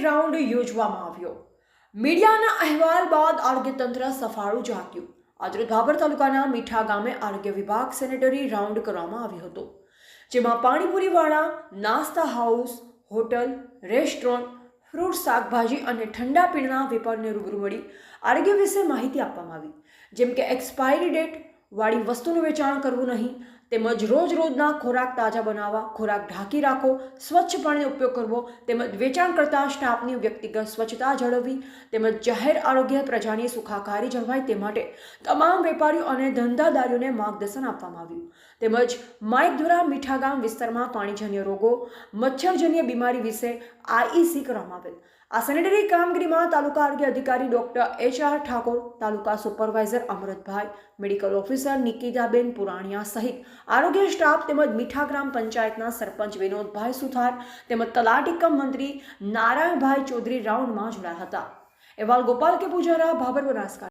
Round યોજવામાં આવ્યો. મીડિયાના અહેવાલ બાદ આરોગ્ય તંત્ર સફાળું જાગ્યું આજે ગાબર તાલુકાના મીઠા ગામે આરોગ્ય વિભાગ સેનેટરી રાઉન્ડ કરવામાં આવ્યો હતો, જેમાં પાણીપુરીવાળા, નાસ્તા હાઉસ, હોટલ, રેસ્ટોરન્ટ, ફ્રૂટ, શાકભાજી અને ઠંડા પીણા વેપારને રૂબરૂ મળી આરોગ્ય વિશે માહિતી આપવામાં આવી. જેમ કે એક્સપાયરી ડેટ વાળી વસ્તુનું વેચાણ કરવું નહીં તેમજ રોજ રોજના ખોરાક તાજા બનાવવા, ખોરાક ઢાંકી રાખો સ્વચ્છ પાણીનો ઉપયોગ કરવો, તેમજ વેચાણ કરતા સ્ટાફની વ્યક્તિગત સ્વચ્છતા જાળવવી, તેમજ જાહેર આરોગ્ય પ્રજાની સુખાકારી જળવાય તે માટે તમામ વેપારીઓ અને ધંધાદારીઓને માર્ગદર્શન આપવામાં આવ્યું. તેમજ માઇક દ્વારા મીઠા ગામ વિસ્તારમાં પાણીજન્ય રોગો, મચ્છરજન્ય બીમારી વિશે આઈસી કરવામાં આવેલ. આ સેનેટરી કામગીરીમાં તાલુકા આરોગ્ય અધિકારી doctor H R Thakor, taluka supervisor Amrutbhai medical officer Nikitaben Puraniya સહિત આરોગ્ય સ્ટાફ તેમજ મીઠા ગ્રામ પંચાયતના સરપંચ વિનોદભાઈ સુથાર તેમજ તલાટી કમ મંત્રી નારાયણભાઈ ચૌધરી રાઉન્ડમાં જોડાયા હતા. અહેવાલ ગોપાલ કે પૂજારા ભાબર બનાસકાંઠા